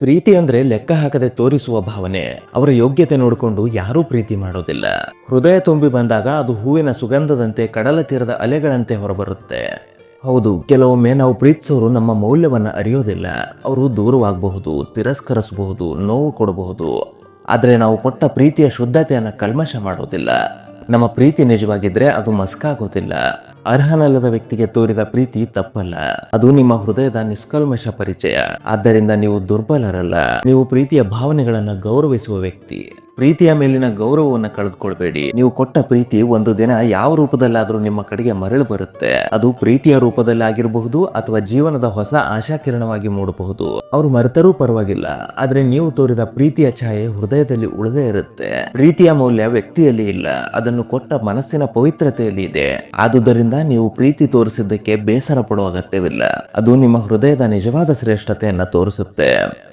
ಪ್ರೀತಿ ಅಂದ್ರೆ ಲೆಕ್ಕ ಹಾಕದೆ ತೋರಿಸುವ ಭಾವನೆ. ಅವರ ಯೋಗ್ಯತೆ ನೋಡಿಕೊಂಡು ಯಾರೂ ಪ್ರೀತಿ ಮಾಡೋದಿಲ್ಲ. ಹೃದಯ ತುಂಬಿ ಬಂದಾಗ ಅದು ಹೂವಿನ ಸುಗಂಧದಂತೆ ಕಡಲ ತೀರದ ಅಲೆಗಳಂತೆ ಹೊರಬರುತ್ತೆ. ಹೌದು, ಕೆಲವೊಮ್ಮೆ ನಾವು ಪ್ರೀತಿಸೋರು ನಮ್ಮ ಮೌಲ್ಯವನ್ನ ಅರಿಯೋದಿಲ್ಲ. ಅವರು ದೂರವಾಗಬಹುದು, ತಿರಸ್ಕರಿಸಬಹುದು, ನೋವು ಕೊಡಬಹುದು. ಆದರೆ ನಾವು ಕೊಟ್ಟ ಪ್ರೀತಿಯ ಶುದ್ಧತೆಯನ್ನು ಕಲ್ಮಶ ಮಾಡೋದಿಲ್ಲ. ನಮ್ಮ ಪ್ರೀತಿ ನಿಜವಾಗಿದ್ರೆ ಅದು ಮಸ್ಕಾಗೋದಿಲ್ಲ. ಅರ್ಹನಲ್ಲದ ವ್ಯಕ್ತಿಗೆ ತೋರಿದ ಪ್ರೀತಿ ತಪ್ಪಲ್ಲ. ಅದು ನಿಮ್ಮ ಹೃದಯದ ನಿಷ್ಕಲ್ಮಶ ಪರಿಚಯ. ಆದ್ದರಿಂದ ನೀವು ದುರ್ಬಲರಲ್ಲ. ನೀವು ಪ್ರೀತಿಯ ಭಾವನೆಗಳನ್ನ ಗೌರವಿಸುವ ವ್ಯಕ್ತಿ. ಪ್ರೀತಿಯ ಮೇಲಿನ ಗೌರವವನ್ನು ಕಳೆದುಕೊಳ್ಬೇಡಿ. ನೀವು ಕೊಟ್ಟ ಪ್ರೀತಿ ಒಂದು ದಿನ ಯಾವ ರೂಪದಲ್ಲಾದ್ರೂ ನಿಮ್ಮ ಕಡೆಗೆ ಮರಳು ಬರುತ್ತೆ. ಅದು ಪ್ರೀತಿಯ ರೂಪದಲ್ಲಿ ಆಗಿರಬಹುದು ಅಥವಾ ಜೀವನದ ಹೊಸ ಆಶಾಕಿರಣವಾಗಿ ಮೂಡಬಹುದು. ಅವರು ಮರೆತರೂ ಪರವಾಗಿಲ್ಲ. ಆದ್ರೆ ನೀವು ತೋರಿದ ಪ್ರೀತಿಯ ಛಾಯೆ ಹೃದಯದಲ್ಲಿ ಉಳದೇ ಇರುತ್ತೆ. ಪ್ರೀತಿಯ ಮೌಲ್ಯ ವ್ಯಕ್ತಿಯಲ್ಲಿ ಇಲ್ಲ. ಅದನ್ನು ಕೊಟ್ಟ ಮನಸ್ಸಿನ ಪವಿತ್ರತೆಯಲ್ಲಿ ಇದೆ. ಆದುದರಿಂದ ನೀವು ಪ್ರೀತಿ ತೋರಿಸಿದ್ದಕ್ಕೆ ಬೇಸರ ಪಡುವ ಅಗತ್ಯವಿಲ್ಲ. ಅದು ನಿಮ್ಮ ಹೃದಯದ ನಿಜವಾದ ಶ್ರೇಷ್ಠತೆಯನ್ನ ತೋರಿಸುತ್ತೆ.